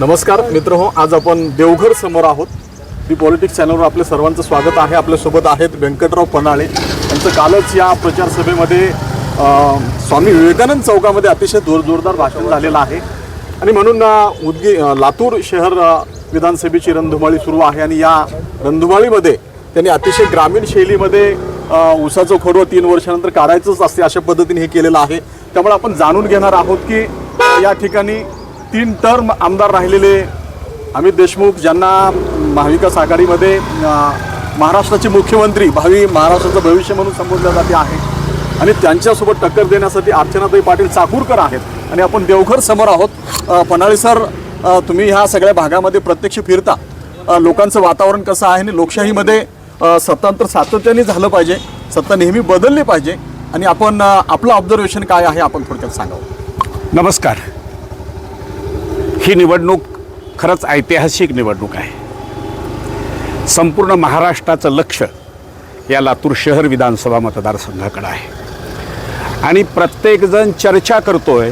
नमस्कार मित्र हो आज आपण देवघर समोर आहोत. दी पॉलिटिक्स चॅनलवर आपल्या सर्वांचं स्वागत आहे. आपल्यासोबत आहेत व्यंकटराव पन्हाळे. यांचं कालच या प्रचार सभेमध्ये स्वामी विवेकानंद चौकामध्ये अतिशय जोरजोरदार भाषण झालेलं आहे. आणि म्हणून उदगी लातूर शहर विधानसभेची रणधुमाळी सुरू आहे. आणि या रणधुमाळीमध्ये त्यांनी अतिशय ग्रामीण शैलीमध्ये उसाचं ऊसाचं खोडवं तीन वर्षानंतर काढायचंच असते अशा पद्धतीने हे केलेलं आहे. त्यामुळे आपण जाणून घेणार आहोत की या ठिकाणी तीन टर्म आमदार राहिलेले अमित देशमुख ज्यांना महाविकास आघाडीमध्ये महाराष्ट्राचे मुख्यमंत्री भावी महाराष्ट्राचं भविष्य म्हणून संबोधलं जाते आहे. आणि त्यांच्यासोबत टक्कर देण्यासाठी अर्चनाताई पाटील चाकूरकर आहेत. आणि आपण देवघर समोर आहोत. पन्हाळी सर तुम्ही ह्या सगळ्या भागामध्ये प्रत्यक्ष फिरता. लोकांचं वातावरण कसं आहे आणि लोकशाहीमध्ये सत्तांतर सातत्याने झालं पाहिजे. सत्ता नेहमी बदलली पाहिजे. आणि आपण आपलं ऑब्झर्वेशन काय आहे आपण थोडक्यात सांगावं. नमस्कार. ही निवडणूक खरंच ऐतिहासिक निवडणूक आहे. संपूर्ण महाराष्ट्राचं लक्ष या लातूर शहर विधानसभा मतदारसंघाकडं आहे. आणि प्रत्येकजण चर्चा करतो आहे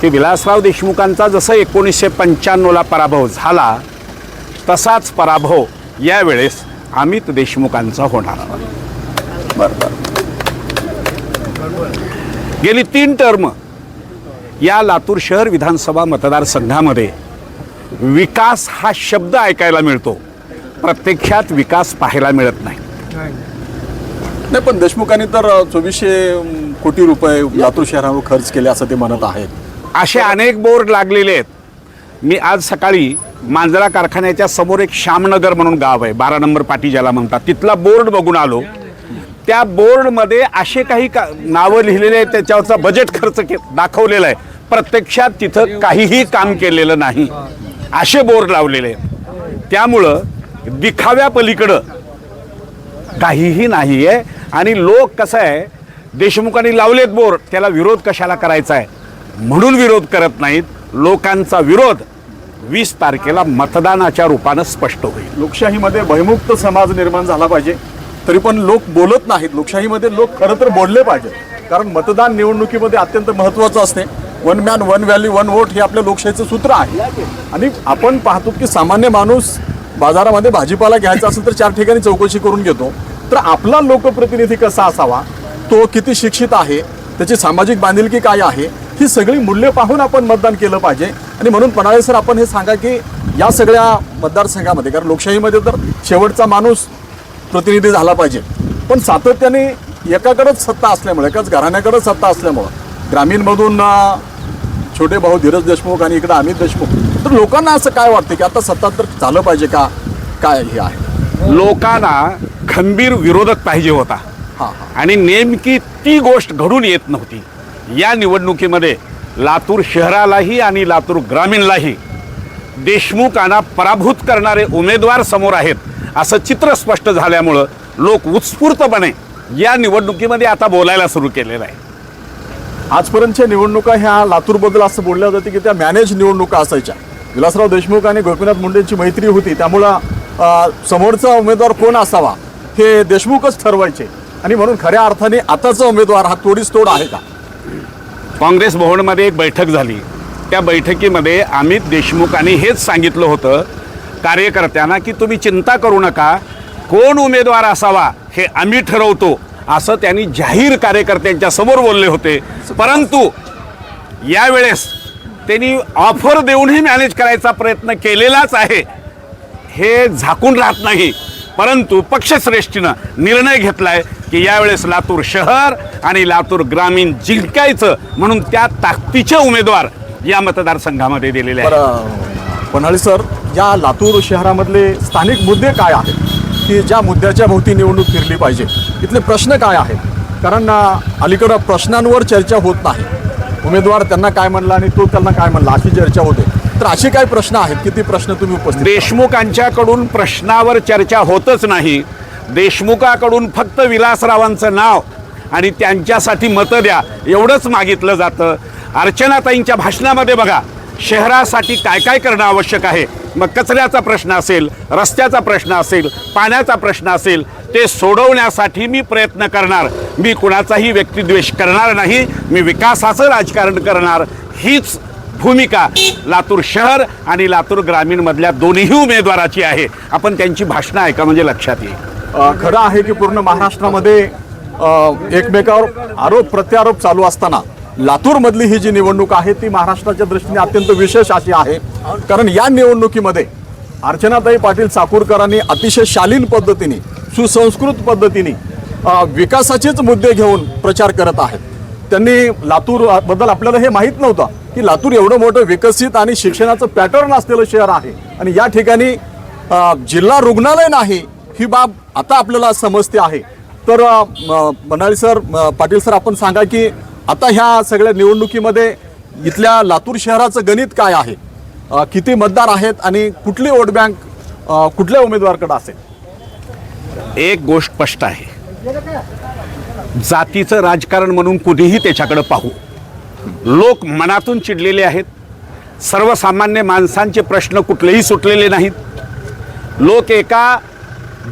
की विलासराव देशमुखांचा जसं एकोणीसशे पंच्याण्णवला पराभव झाला तसाच पराभव यावेळेस अमित देशमुखांचा होणार. आहे. बरं बरं. गेली तीन टर्म या लातूर शहर विधानसभा मतदारसंघामध्ये विकास हा शब्द ऐकायला मिळतो. प्रत्यक्षात विकास पाहायला मिळत नाही. नाही पण देशमुखांनी तर चोवीसशे कोटी रुपये लातूर शहरावर खर्च केले असं ते म्हणत आहेत. असे अनेक बोर्ड लागलेले आहेत. मी आज सकाळी मांजरा कारखान्याच्या समोर एक श्यामनगर म्हणून गाव आहे बारा नंबर पाटी ज्याला म्हणतात. तिथला बोर्ड बघून आलो. त्या बोर्डमध्ये असे काही का नावं लिहिलेले आहेत त्याच्यावरचा बजेट खर्च के दाखवलेला आहे. प्रत्यक्षात तिथं काहीही काम केलेलं नाही. असे बोर्ड लावलेले आहेत. त्यामुळं दिखाव्या पलीकडं काहीही नाही आहे आणि लोक कसं आहे देशमुखांनी लावलेत बोर त्याला विरोध कशाला करायचा आहे? म्हणून विरोध करत नाहीत. लोकांचा विरोध वीस तारखेला मतदानाच्या रूपानं स्पष्ट होईल. लोकशाहीमध्ये भयमुक्त समाज निर्माण झाला पाहिजे. तरी पण लोक बोलत नाहीत. लोकशाहीमध्ये लोक खरं तर बोलले पाहिजे कारण मतदान निवडणुकीमध्ये अत्यंत महत्त्वाचं असते. One man one value one vote हे आपल्या लोकशाहीचं सूत्र आहे. आणि आपण पाहतो की सामान्य माणूस बाजारामध्ये भाजीपाला घ्यायचा असेल तर चार ठिकाणी चौकशी करून घेतो. तर आपला लोकप्रतिनिधी कसा असावा? तो किती शिक्षित आहे? त्याची सामाजिक बांधिलकी काय आहे? ही सगळी मूल्य पाहून आपण मतदान केलं पाहिजे. आणि म्हणून पणाळे सर आपण हे सांगा की या सगळ्या मतदारसंघामध्ये कारण लोकशाहीमध्ये तर शेवटचा माणूस प्रतिनिधी झाला पाहिजे. पण सातत्याने एकाकडेच सत्ता असल्यामुळे एकाच घराण्याकडेच सत्ता असल्यामुळं ग्रामीणमधून छोटे भाऊ धीरज देशमुख आणि इकडे अमित देशमुख. तर लोकांना असं काय वाटतं की आता सत्ता तर झालं पाहिजे का? काय हे आहे? लोकांना खंबीर विरोधक पाहिजे होता. आणि नेमकी ती गोष्ट घडून येत नव्हती. या निवडणुकीमध्ये लातूर शहरालाही आणि लातूर ग्रामीणलाही देशमुखांना पराभूत करणारे उमेदवार समोर आहेत असं चित्र स्पष्ट झाल्यामुळं लोक उत्स्फूर्तपणे या निवडणुकीमध्ये आता बोलायला सुरू केलेलं आहे. आजपर्यंतच्या निवडणुका ह्या लातूरबद्दल असं बोलल्या जाते की त्या मॅनेज निवडणुका असायच्या. विलासराव देशमुख आणि गोपीनाथ मुंडेंची मैत्री होती त्यामुळं समोरचा उमेदवार कोण असावा हे देशमुखच ठरवायचे. आणि म्हणून खऱ्या अर्थाने आताचा उमेदवार हा तोडीस तोड आहे का? काँग्रेस भवनमध्ये एक बैठक झाली. त्या बैठकीमध्ये अमित देशमुखांनी हेच सांगितलं होतं कार्यकर्त्यांना की तुम्ही चिंता करू नका कोण उमेदवार असावा हे आम्ही ठरवतो. असं त्यांनी जाहीर कार्यकर्त्यांच्या समोर बोलले होते. परंतु यावेळेस त्यांनी ऑफर देऊनही मॅनेज करायचा प्रयत्न केलेलाच आहे. हे झाकून राहत नाही. परंतु पक्षश्रेष्ठीनं निर्णय घेतलाय की यावेळेस लातूर शहर आणि लातूर ग्रामीण जिंकायचं म्हणून त्या ताकदीचे उमेदवार या मतदारसंघामध्ये दिलेले आहेत. पन्हाळी सर या लातूर शहरामधले स्थानिक मुद्दे काय आहेत? की ज्या मुद्द्याच्या भोवती निवडणूक फिरली पाहिजे. इथले प्रश्न काय आहेत? कारण अलीकडं प्रश्नांवर चर्चा होत नाही. उमेदवार त्यांना काय म्हणला आणि तो त्यांना काय म्हणला अशी चर्चा होते. तर असे काय प्रश्न आहेत? किती प्रश्न तुम्ही उपस्थित देशमुखांच्याकडून प्रश्नावर चर्चा होतच नाही. देशमुखाकडून फक्त विलासरावांचं नाव आणि त्यांच्यासाठी मतं द्या एवढंच मागितलं जातं. अर्चनाताईंच्या भाषणामध्ये बघा शहरासाठी काय काय करणं आवश्यक आहे? मग कचऱ्याचा प्रश्न असेल रस्त्याचा प्रश्न असेल पाण्याचा प्रश्न असेल ते सोडवण्यासाठी मी प्रयत्न करणार. मी कुणाचाही व्यक्तिद्वेष करणार नाही मी विकासाचं राजकारण करणार. हीच भूमिका लातूर शहर आणि लातूर ग्रामीणमधल्या दोन्ही उमेदवाराची आहे. आपण त्यांची भाषणं ऐका म्हणजे लक्षात येईल. खरं आहे की पूर्ण महाराष्ट्रामध्ये एकमेकावर आरोप प्रत्यारोप चालू असताना लातूरमधली ही जी निवडणूक आहे ती महाराष्ट्राच्या दृष्टीने अत्यंत विशेष अशी आहे. कारण या निवडणुकीमध्ये अर्चनाताई पाटील चाकूरकरांनी अतिशय शालीन पद्धतीने सुसंस्कृत पद्धतीने विकासाचेच मुद्दे घेऊन प्रचार करत आहेत. त्यांनी लातूरबद्दल आपल्याला हे माहीत नव्हतं की लातूर एवढं मोठं विकसित आणि शिक्षणाचं पॅटर्न असलेलं शहर आहे. आणि या ठिकाणी जिल्हा रुग्णालय नाही ही बाब आता आपल्याला समजते आहे. तर अ, मनाळी सर पाटील सर आपण सांगा की आता ह्या सगळ्या निवडणुकीमध्ये इथल्या लातूर शहराचं गणित काय आहे? किती मतदार आहेत आणि कुठली वोट बँक कुठल्या उमेदवाराकडे असेल? एक गोष्ट स्पष्ट आहे. जातीचं राजकारण म्हणून कुणीही त्याच्याकडे पाहू. लोक मनातून चिडलेले आहेत. सर्वसामान्य माणसांचे प्रश्न कुठलेही सुटलेले नाहीत. लोक एका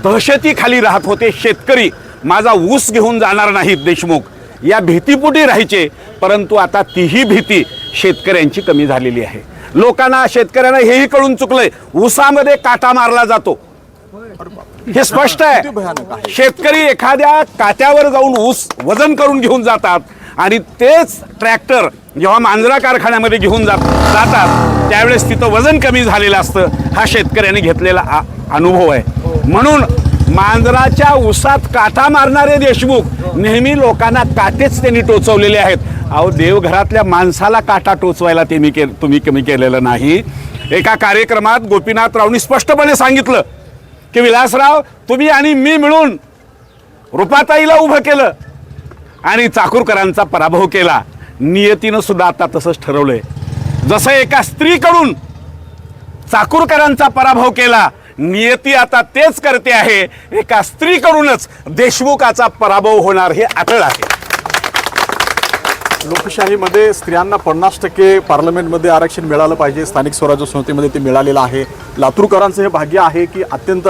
दहशतीखाली राहत होते. शेतकरी माझा ऊस घेऊन जाणार नाहीत देशमुख. या भीतीपोटी राहायचे. परंतु आता तीही भीती शेतकऱ्यांची कमी झालेली आहे. लोकांना शेतकऱ्यांना हेही कळून चुकलंय ऊसामध्ये काटा मारला जातो. हे स्पष्ट आहे. शेतकरी एखाद्या काट्यावर जाऊन ऊस वजन करून घेऊन जातात आणि तेच ट्रॅक्टर जेव्हा मांजरा कारखान्यामध्ये घेऊन जात जातात त्यावेळेस तिथं वजन कमी झालेलं असतं. हा शेतकऱ्याने घेतलेला अनुभव आहे. म्हणून मांजराच्या उसात काटा मारणारे देशमुख नेहमी लोकांना काटेच त्यांनी टोचवलेले आहेत. अहो देवघरातल्या माणसाला काटा टोचवायला ते मी के तुम्ही कमी केलेलं नाही. एका कार्यक्रमात गोपीनाथरावनी स्पष्टपणे सांगितलं की विलासराव तुम्ही आणि मी मिळून रुपाताईला उभं केलं आणि चाकूरकरांचा पराभव केला. नियतीनं सुद्धा आता तसंच ठरवलंय. जसं एका स्त्रीकडून चाकूरकरांचा पराभव केला नियती आता तेच करते आहे. एका स्त्रीकडूनच देशमुखाचा पराभव होणार हे अटळ आहे. लोकशाहीमध्ये स्त्रियांना पन्नास टक्के पार्लमेंटमध्ये आरक्षण मिळालं पाहिजे. स्थानिक स्वराज्य संस्थेमध्ये ते मिळालेलं आहे. लातूरकरांचं हे भाग्य आहे की अत्यंत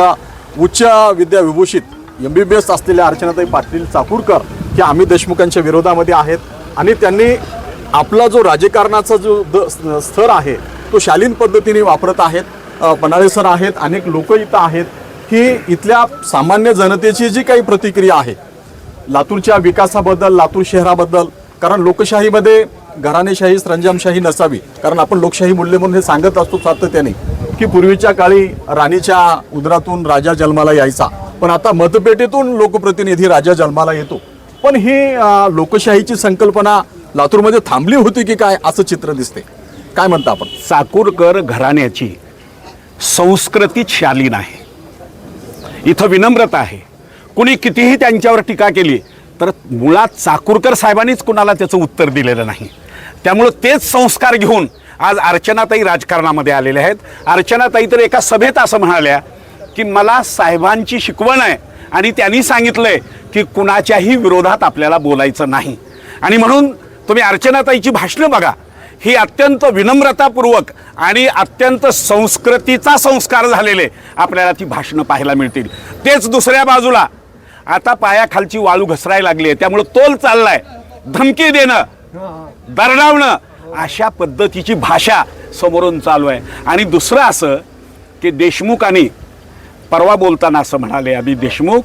उच्च विद्या विभूषित एम बी बी एस असलेल्या अर्चनाताई पाटील चाकूरकर हे आम्ही देशमुखांच्या विरोधामध्ये आहेत. आणि त्यांनी आपला जो राजकारणाचा जो द स्तर आहे तो शालीन पद्धतीने वापरत आहेत. अ, पन्हाळे सर आहेत अनेक लोक इथं आहेत ही इथल्या सामान्य जनतेची जी काही प्रतिक्रिया आहे लातूरच्या विकासाबद्दल लातूर शहराबद्दल कारण लोकशाहीमध्ये घराणेशाही सरंजामशाही नसावी कारण आपण लोकशाही मूल्य म्हणून हे सांगत असतो सातत्याने की पूर्वीच्या काळी राणीच्या उदरातून राजा जन्माला यायचा पण आता मतपेटीतून लोकप्रतिनिधी राजा जन्माला येतो. पण ही लोकशाहीची संकल्पना लातूरमध्ये थांबली होती की काय असं चित्र दिसते. काय म्हणता आपण? चाकूरकर घराण्याची. संस्कृती शालीन आहे. इथं विनम्रता आहे. कुणी कितीही त्यांच्यावर टीका केली तर मुळात चाकूरकर साहेबांनीच कुणाला त्याचं उत्तर दिलेलं नाही. त्यामुळं तेच संस्कार घेऊन आज अर्चनाताई राजकारणामध्ये आलेल्या आहेत. अर्चनाताई तर एका सभेत असं म्हणाल्या की मला साहेबांची शिकवण आहे आणि त्यांनी सांगितलंय की कुणाच्याही विरोधात आपल्याला बोलायचं नाही. आणि म्हणून तुम्ही अर्चनाताईची भाषणं बघा. ही अत्यंत विनम्रतापूर्वक आणि अत्यंत संस्कृतीचा संस्कार झालेले आपल्याला ती भाषणं पाहायला मिळतील. तेच दुसऱ्या बाजूला आता पायाखालची वाळू घसरायला लागली आहे त्यामुळं तोल चाललाय. धमकी देणं दरडावणं अशा पद्धतीची भाषा समोरून चालू आहे. आणि दुसरं असं की देशमुखांनी परवा बोलताना असं म्हणाले अमित देशमुख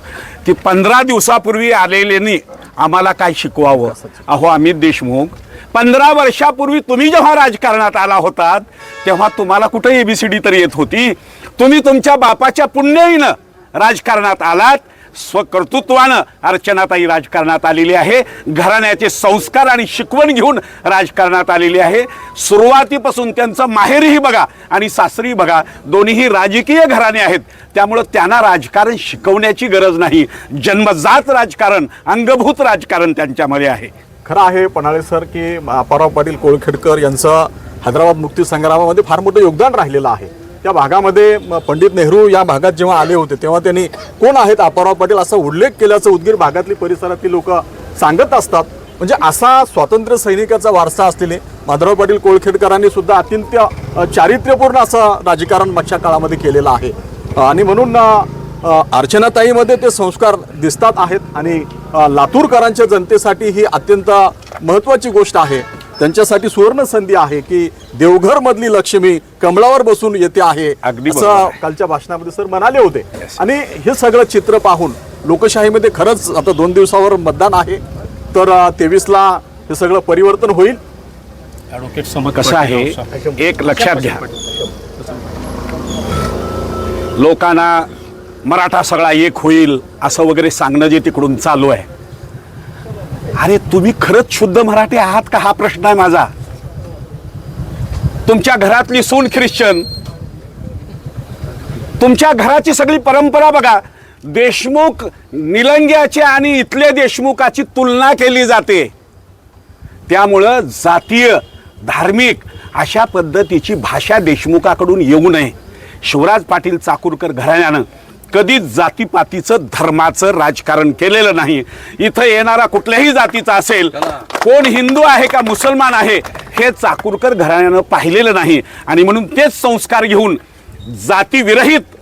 की पंधरा दिवसापूर्वी आलेल्यांनी आम्हाला काय शिकवावं? अहो अमित देशमुख पंधरा वर्षापूर्वी तुम्ही जेव्हा राजकारणात आला होतात तेव्हा तुम्हाला कुठं एबीसीडी तर येत होती. तुम्ही तुमच्या बापाच्या पुण्याईनं राजकारणात आलात स्वकर्तृत्वानं अर्चनाताई राजकारणात आलेली आहे. घराण्याचे संस्कार आणि शिकवण घेऊन राजकारणात आलेली आहे. सुरुवातीपासून त्यांचं माहेरही बघा आणि सासरी बघा दोन्हीही राजकीय घराणे आहेत. त्यामुळं त्यांना राजकारण शिकवण्याची गरज नाही. जन्मजात राजकारण अंगभूत राजकारण त्यांच्यामध्ये आहे. खरं आहे पणाळे सर की अप्पाराव पाटील कोळखेडकर यांचं हैदराबाद मुक्ती संग्रामामध्ये फार मोठं योगदान राहिलेलं आहे. त्या भागामध्ये पंडित नेहरू या भागात जेव्हा आले होते तेव्हा त्यांनी कोण आहेत आपाराव पाटील? असा उल्लेख केल्याचं उदगीर भागातली परिसरातली लोक सांगत असतात. म्हणजे असा स्वातंत्र्य सैनिकाचा वारसा असलेले माधवराव पाटील कोळखेडकरांनी सुद्धा अत्यंत चारित्र्यपूर्ण असं राजकारण मागच्या काळामध्ये केलेलं आहे. आणि म्हणून अर्चनाताईमध्ये ते संस्कार दिसतात आहेत आणि लातूरकरांच्या जनतेसाठी ही अत्यंत महत्त्वाची गोष्ट आहे. त्यांच्यासाठी सुवर्ण संधी आहे की देवघर मधली लक्ष्मी कमळावर बसून येते आहे अगदी असं. कालच्या भाषणामध्ये सर म्हणाले होते. आणि हे सगळं चित्र पाहून लोकशाहीमध्ये खरंच आता दोन दिवसावर मतदान आहे. तर तेवीसला हे सगळं परिवर्तन होईल. कसं आहे? एक लक्षात घ्या. लोकांना मराठा सगळा एक होईल असं वगैरे सांगणं जे तिकडून चालू आहे. अरे तुम्ही खरंच शुद्ध मराठी आहात का? हा प्रश्न आहे माझा. तुमच्या घरातली सून ख्रिश्चन तुमच्या घराची सगळी परंपरा बघा. देशमुख निलंग्याचे आणि इथले देशमुखाची तुलना केली जाते. त्यामुळं जातीय धार्मिक अशा पद्धतीची भाषा देशमुखाकडून येऊ नये. शिवराज पाटील चाकूरकर घराण्यानं कधीच जातीपातीचं धर्माचं राजकारण केलेलं नाही. इथं येणारा कुठल्याही जातीचा असेल कोण हिंदू आहे का मुसलमान आहे हे चाकूरकर घराण्यानं पाहिलेलं नाही. आणि म्हणून तेच संस्कार घेऊन जातीविरहित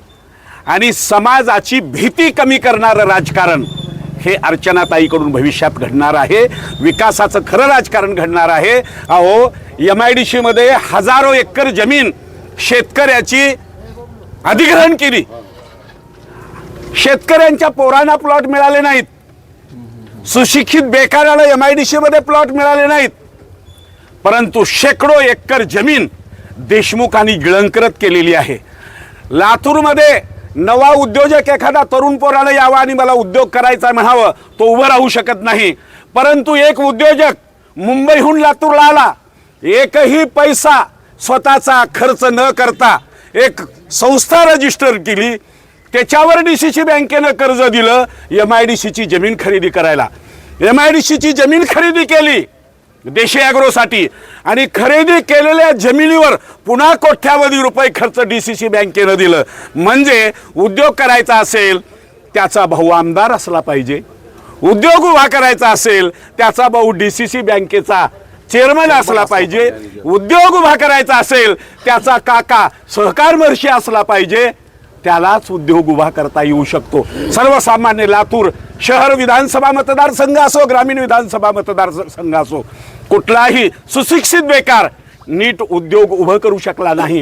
आणि समाजाची भीती कमी करणारं राजकारण हे अर्चनाताईकडून भविष्यात घडणार आहे. विकासाचं खरं राजकारण घडणार आहे. अहो एम आय डी सीमध्ये हजारो एकर जमीन शेतकऱ्याची अधिग्रहण केली. शेतकऱ्यांच्या पोरांना प्लॉट मिळाले नाहीत. सुशिक्षित बेकाराला एम आय डी सीमध्ये प्लॉट मिळाले नाहीत. परंतु शेकडो एकर जमीन देशमुखांनी गिळंकृत केलेली आहे. लातूरमध्ये नवा उद्योजक एखादा तरुण पोराला यावा आणि मला उद्योग करायचा म्हणावं तो उभं राहू शकत नाही. परंतु एक उद्योजक मुंबईहून लातूरला आला. एकही पैसा स्वतःचा खर्च न करता एक संस्था रजिस्टर केली. त्याच्यावर डी सी सी बँकेनं कर्ज दिलं एम आय डी सीची जमीन खरेदी करायला. एम आय डी सीची जमीन खरेदी केली देशी ॲग्रोसाठी. आणि खरेदी केलेल्या जमिनीवर पुन्हा कोट्यावधी रुपये खर्च डी सी सी बँकेनं दिलं. म्हणजे उद्योग करायचा असेल त्याचा भाऊ आमदार असला पाहिजे. उद्योग उभा करायचा असेल त्याचा भाऊ डी सी सी बँकेचा चेअरमन असला पाहिजे. उद्योग उभा करायचा असेल त्याचा काका सहकारमर्षी असला पाहिजे. त्यालाच उद्योग उभा करता येऊ शकतो. सर्वसामान्य लातूर शहर विधानसभा मतदारसंघ असो ग्रामीण विधानसभा मतदारसंघ असो कुठलाही सुशिक्षित बेकार नीट उद्योग उभं करू शकला नाही.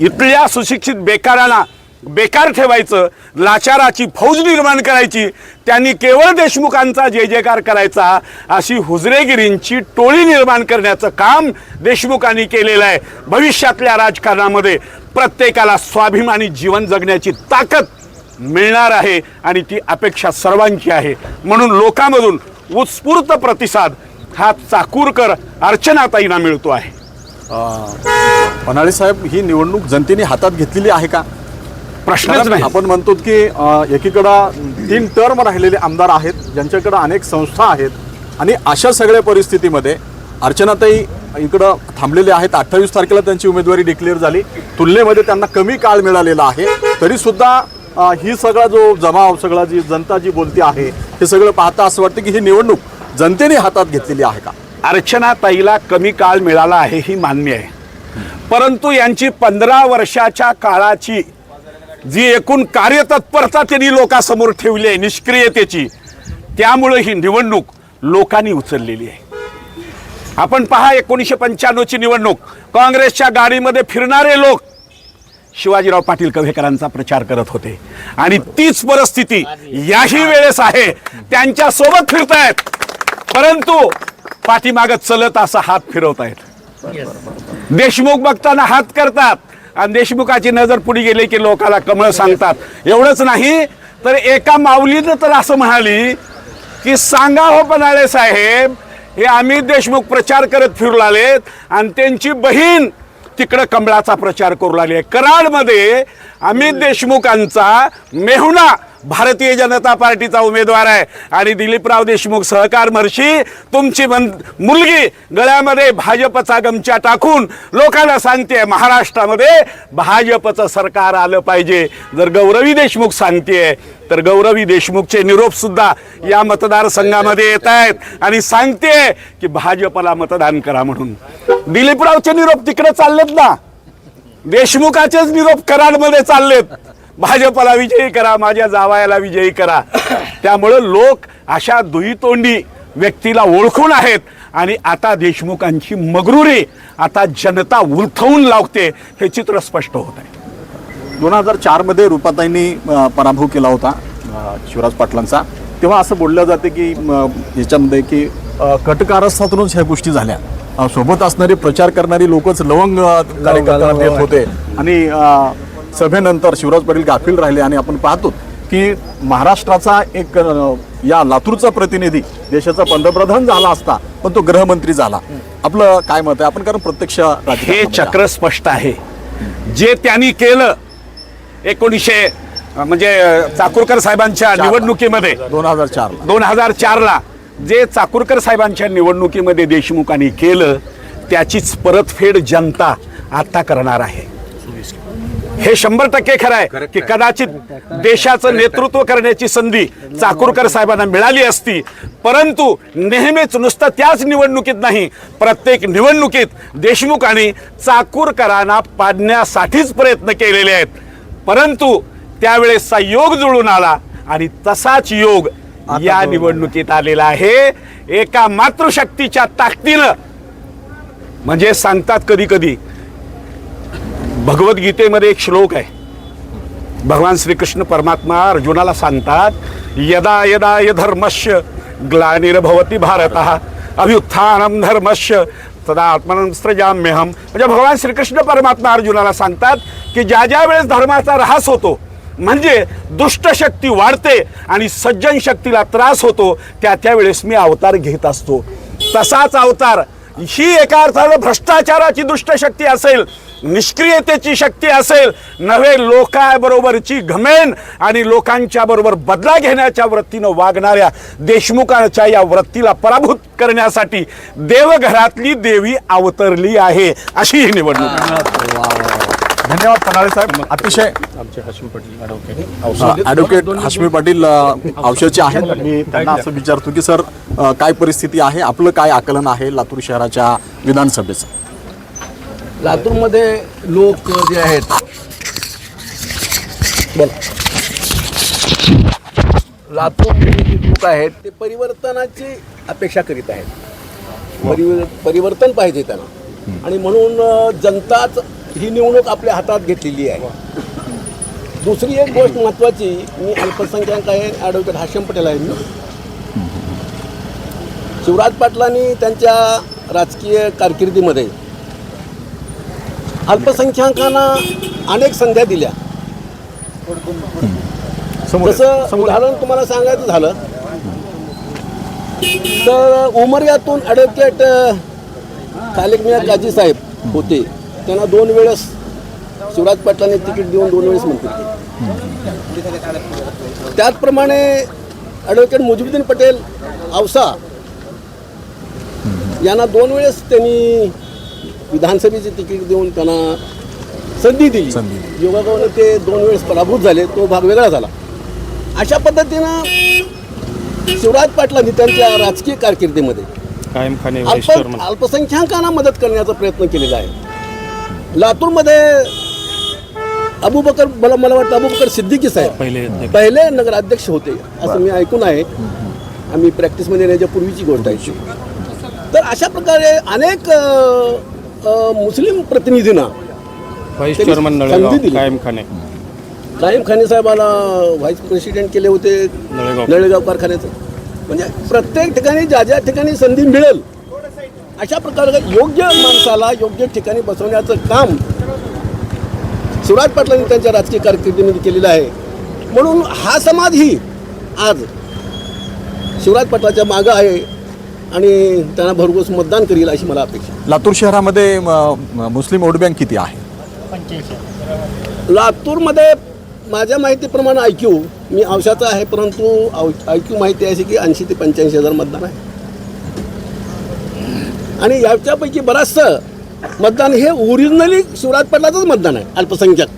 इथल्या सुशिक्षित बेकारांना बेकार ठेवायचं लाचाराची फौज निर्माण करायची त्यांनी केवळ देशमुखांचा जय जयकार करायचा अशी हुजरेगिरींची टोळी निर्माण करण्याचं काम देशमुखांनी केलेलं आहे. भविष्यातल्या राजकारणामध्ये प्रत्येकाला स्वाभिमानी जीवन जगण्याची ताकद मिळणार आहे आणि ती अपेक्षा सर्वांची आहे. म्हणून लोकांमधून उत्स्फूर्त प्रतिसाद हा चाकूरकर अर्चनाताईंना मिळतो आहे. पन्हाळे साहेब ही निवडणूक जनतेने हातात घेतलेली आहे का? प्रश्नच नाही. आपण म्हणतो की एकीकडं तीन टर्म राहिलेले आमदार आहेत ज्यांच्याकडं अनेक संस्था आहेत आणि अशा सगळ्या परिस्थितीमध्ये अर्चनाताई इकडं थांबलेले आहेत. अठ्ठावीस तारखेला त्यांची उमेदवारी डिक्लेअर झाली. तुलनेमध्ये त्यांना कमी काळ मिळालेला आहे. तरीसुद्धा ही सगळा जो जमाव सगळा जी जनता जी बोलती आहे हे सगळं पाहता असं वाटतं की ही निवडणूक जनतेने हातात घेतलेली आहे का? अर्चना ताईला कमी काळ मिळाला आहे ही मान्य आहे. परंतु यांची पंधरा वर्षाच्या काळाची जी एकूण कार्यतत्परता त्यांनी लोकांसमोर ठेवली आहे निष्क्रियतेची त्यामुळे ही निवडणूक लोकांनी उचललेली आहे. आपण पहा एकोणीसशे पंच्याण्णवची निवडणूक. काँग्रेसच्या गाडीमध्ये फिरणारे लोक शिवाजीराव पाटील कव्हेकरांचा प्रचार करत होते. आणि तीच परिस्थिती याही वेळेस आहे. त्यांच्यासोबत फिरतायत. परंतु पाठीमागत चलत असा हात फिरवतायत. देशमुख बघताना हात करतात. आणि देशमुखाची नजर पुढे गेली की लोकाला कमळ सांगतात. एवढंच नाही तर एका माऊलीनं तर असं म्हणाली की सांगा हो पनाळे साहेब हे अमित देशमुख प्रचार करत फिरू लागलेत आणि त्यांची बहीण तिकडं कमळाचा प्रचार करू लागली आहे. कराडमध्ये अमित देशमुखांचा मेहुणा भारतीय जनता पार्टीचा उमेदवार आहे. आणि दिलीपराव देशमुख सहकार महर्षी तुमची मन मुलगी गळ्यामध्ये भाजपचा गमचा टाकून लोकांना सांगते महाराष्ट्रामध्ये भाजपचं सरकार आलं पाहिजे. जर गौरवी देशमुख सांगते तर गौरवी देशमुखचे निरोप सुद्धा या मतदारसंघामध्ये येत आहेत. आणि सांगते की भाजपला मतदान करा म्हणून. दिलीपरावचे निरोप तिकडे चाललेत ना? देशमुखाचेच निरोप कराडमध्ये चाललेत. भाजपला विजयी करा माझ्या जावायाला विजयी करा. त्यामुळं लोक अशा दुईतोंडी व्यक्तीला ओळखून आहेत. आणि आता देशमुखांची मगरुरी आता जनता उलथवून लावते हे चित्र स्पष्ट होत आहे. दोन हजार चारमध्ये रुपाताईंनी पराभव केला होता शिवराज पाटलांचा. तेव्हा असं बोललं जाते की याच्यामध्ये की कटकारस्थातूनच ह्या गोष्टी झाल्या. सोबत असणारी प्रचार करणारी लोकच लवंग कार्यकर्त्यांना देत होते. आणि सभेनंतर शिवराज पाटील गाफील राहिले आणि आपण पाहतो की महाराष्ट्राचा एक या लातूरचा प्रतिनिधी देशाचा पंतप्रधान झाला असता पण तो गृहमंत्री झाला. आपलं काय मत आहे? आपण कारण प्रत्यक्ष हे चक्र स्पष्ट आहे. जे त्यांनी केलं एकोणीसशे म्हणजे चाकूरकर साहेबांच्या निवडणुकीमध्ये दोन हजार चार दोन हजार चारला जे चाकूरकर साहेबांच्या निवडणुकीमध्ये देशमुखांनी केलं त्याचीच परतफेड जनता आता करणार आहे. हे शंभर टक्के खरं आहे की कदाचित देशाचं नेतृत्व करण्याची संधी चाकूरकर साहेबांना मिळाली असती. परंतु नेहमीच नुसतं त्याच निवडणुकीत नाही प्रत्येक निवडणुकीत देशमुखांनी चाकूरकरांना पाडण्यासाठीच प्रयत्न केलेले आहेत. परंतु त्यावेळेसचा योग जुळून आला आणि तसाच योग या निवडणुकीत आलेला आहे. एका मातृशक्तीच्या ताकदीनं. म्हणजे सांगतात कधी कधी भगवद्गीतेमध्ये एक श्लोक आहे. भगवान श्रीकृष्ण परमात्मा अर्जुनाला सांगतात यदा यदा य धर्मस्य ग्लानिर्भवती भारत अभ्युत्थानम धर्मस्य तदा आत्मनं म्हणजे भगवान श्रीकृष्ण परमात्मा अर्जुनाला सांगतात की ज्या ज्या वेळेस धर्माचा ऱ्हास होतो म्हणजे दुष्टशक्ती वाढते आणि सज्जन शक्तीला त्रास होतो त्या त्यावेळेस मी अवतार घेत असतो. तसाच अवतार ही एका अर्थानं भ्रष्टाचाराची दुष्टशक्ती असेल निष्क्रियतेची शक्ती असेल नव्हे लोकाबरोबरची घमेन आणि लोकांच्या बरोबर बदला घेण्याच्या वृत्तीनं वागणाऱ्या देशमुखांच्या या वृत्तीला पराभूत करण्यासाठी देवघरातली देवी अवतरली आहे अशी ही निवडणूक. धन्यवाद पन्हाळे साहेब. अतिशय आमचे हसून पडले ॲडव्होकेट ॲडव्होकेट हाशमी पाटील औषधचे आहेत. मी त्यांना असं विचारतो की सर काय परिस्थिती आहे? आपलं काय आकलन आहे लातूर शहराच्या विधानसभेचं? लातूरमध्ये लोक जे आहेत बोला लातूरमध्ये जे लोक आहेत ते परिवर्तनाची अपेक्षा करीत आहेत. परिव परिवर्तन पाहिजे त्यांना. आणि म्हणून जनताच ही निवडणूक आपल्या हातात घेतलेली आहे. दुसरी एक गोष्ट महत्त्वाची मी अल्पसंख्याक आहे ॲडव्होकेट हाशम पटेल आहे मी. शिवराज पाटलांनी त्यांच्या राजकीय कारकिर्दीमध्ये अल्पसंख्याकांना अनेक संध्या दिल्या. जसं उदाहरण तुम्हाला सांगायचं झालं तर उमरग्यातून ॲडव्होकेट खालिक मिया काजी साहेब होते. त्यांना दोन वेळेस शिवराज पाटलांनी तिकीट देऊन दोन वेळेस केले. त्याचप्रमाणे ॲडव्होकेट मुजिबुद्दीन पटेल औसा यांना दोन वेळेस त्यांनी विधानसभेचे तिकीट देऊन त्यांना संधी दिली. संधी योगागावाने ते दोन वेळेस पराभूत झाले तो भाग वेगळा झाला. अशा पद्धतीनं शिवराज पाटलांनी त्यांच्या राजकीय कारकिर्दीमध्ये अल्प अल्पसंख्याकांना मदत करण्याचा प्रयत्न केलेला आहे. लातूरमध्ये अबुबकर मला मला वाटतं अबुबकर सिद्दीकी साहेब पहिले अध्यक्ष. पहिले नगराध्यक्ष होते असं मी ऐकून आहे. आम्ही प्रॅक्टिसमध्ये येण्याच्या पूर्वीची गोष्ट आहे. तर अशा प्रकारे अनेक मुस्लिम प्रतिनिधींना. Vice chairman. कायम खाने कायम खाने साहेबाला व्हाईस प्रेसिडेंट केले होते नळेगाव. कारखान्याचं. म्हणजे प्रत्येक ठिकाणी ज्या ज्या ठिकाणी संधी मिळेल अशा प्रकारे योग्य माणसाला योग्य ठिकाणी बसवण्याचं काम शिवराज पाटलांनी त्यांच्या राजकीय कारकिर्दीमध्ये केलेलं आहे. म्हणून हा समाजही आज शिवराज पाटलाच्या मागं आहे. आणि त्यांना भरघोस मतदान करील अशी मला अपेक्षा आहे. लातूर शहरामध्ये म, मुस्लिम वोट बँक किती आहे? लातूरमध्ये माझ्या माहितीप्रमाणे आय क्यू मी औषधाचा आहे परंतु आय क्यू माहिती आहे की ऐंशी ते पंच्याऐंशी हजार मतदान आहे. आणि याच्यापैकी बराचसं मतदान हे ओरिजिनली शिवराज पाटलाचंच मतदान आहे अल्पसंख्याक.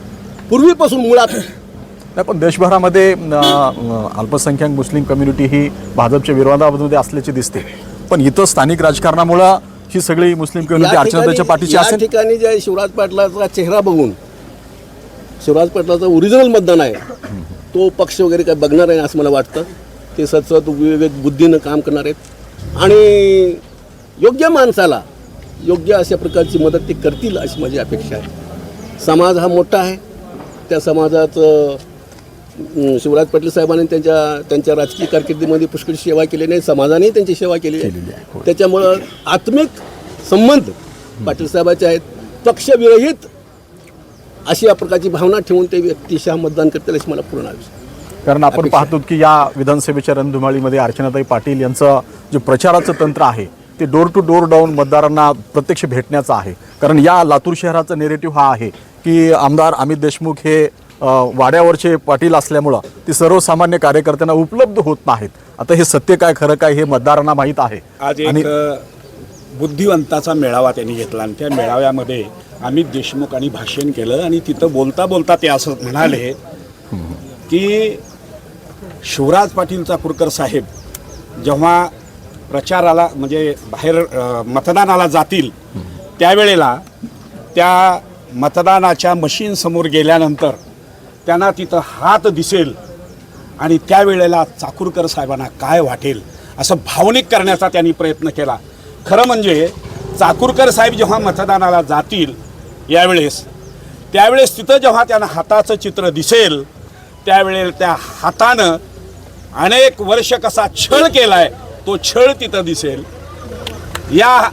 पूर्वीपासून मुळात. नाही पण देशभरामध्ये अ, अल्पसंख्याक मुस्लिम कम्युनिटी ही भाजपच्या विरोधामध्ये असल्याची दिसते. पण इथं स्थानिक राजकारणामुळं ही सगळी मुस्लिम कम्युनिटी या अर्चनाताईच्या ठिकाणी पाठीची या असेल. ठिकाणी जे शिवराज पाटलाचा चेहरा बघून शिवराज पाटलाचं ओरिजिनल मतदान आहे तो पक्ष वगैरे काय बघणार आहे असं मला वाटतं. ते सतसत विवेक बुद्धीनं काम करणार आहेत. आणि योग्य माणसाला योग्य अशा प्रकारची मदत ते करतील अशी माझी अपेक्षा आहे. समाज हा मोठा आहे. त्या समाजाचं शिवराज पाटील साहेबांनी त्यांच्या त्यांच्या राजकीय कारकिर्दीमध्ये पुष्कळ सेवा केली नाही समाजानेही त्यांची सेवा केली आहे त्याच्यामुळं आत्मिक संबंध पाटील साहेबाचे आहेत. पक्षविरहित अशी या प्रकारची भावना ठेवून ते व्यक्तिशः मतदान करतील अशी मला पूर्ण आयुष्य कारण आपण पाहतो की या विधानसभेच्या रणधुमाळीमध्ये अर्चनाताई पाटील यांचं जे प्रचाराचं तंत्र आहे ते डोर टू डोर डाऊन मतदारांना प्रत्यक्ष भेटण्याचं आहे. कारण या लातूर शहराचा नेरेटिव्ह हा आहे की आमदार अमित देशमुख हे वाड्यावरचे पाटील असल्यामुळं ते सर्वसामान्य कार्यकर्त्यांना उपलब्ध होत नाहीत. आता हे सत्य काय खरं काय हे मतदारांना माहीत आहे. आज आणि बुद्धिवंताचा मेळावा त्यांनी घेतला आणि त्या मेळाव्यामध्ये अमित देशमुखांनी भाषण केलं आणि तिथं बोलता बोलता ते असं म्हणाले की शिवराज पाटील चाकूरकर साहेब जेव्हा प्रचाराला म्हणजे बाहेर मतदानाला जातील त्यावेळेला त्या मतदानाच्या मशीनसमोर गेल्यानंतर त्यांना तिथं हात दिसेल. आणि त्यावेळेला चाकूरकर साहेबांना काय वाटेल असं भावनिक करण्याचा त्यांनी प्रयत्न केला. खरं म्हणजे चाकूरकर साहेब जेव्हा मतदानाला जातील यावेळेस त्यावेळेस तिथं जेव्हा त्यांना हाताचं चित्र दिसेल त्यावेळेला त्या हातानं अनेक वर्ष कसा छळ केला आहे तो छळ तिथं दिसेल. या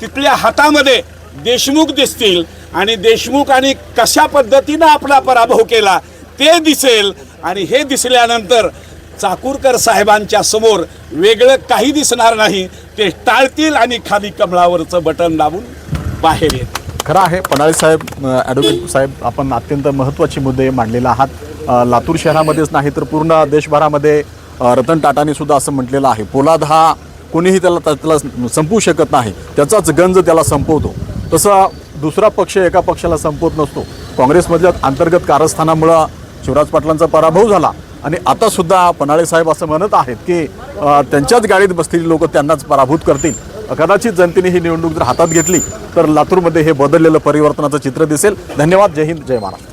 तिथल्या हातामध्ये देशमुख दिसतील आणि देशमुखांनी कशा पद्धतीनं आपला पराभव केला ते दिसेल. आणि हे दिसल्यानंतर चाकूरकर साहेबांच्या समोर वेगळं काही दिसणार नाही. ते टाळतील आणि खाली कमळावरचं बटन दाबून बाहेर येतील. खरं आहे पडाळे साहेब ॲडव्होकेट साहेब आपण अत्यंत महत्त्वाचे मुद्दे मांडलेला आहात. लातूर शहरामध्येच नाही तर पूर्ण देशभरामध्ये रतन टाटाने सुद्धा असं म्हटलेलं आहे. पोलाद हा कोणीही त्याला त्याला संपवू शकत नाही. त्याचाच गंज त्याला संपवतो. तसं दुसरा पक्ष एका पक्षाला संपवत नसतो. काँग्रेसमधल्या अंतर्गत कारस्थानामुळं शिवराज पाटलांचा पराभव झाला. आणि आता सुद्धा पन्हाळे साहेब असं म्हणत आहेत की त्यांच्याच गाडीत बसलेली लोक त्यांनाच पराभूत करतील. कदाचित जनतेने ही निवडणूक जर हातात घेतली तर लातूरमध्ये हे बदललेलं परिवर्तनाचं चित्र दिसेल. धन्यवाद. जय हिंद. जय महाराष्ट्र.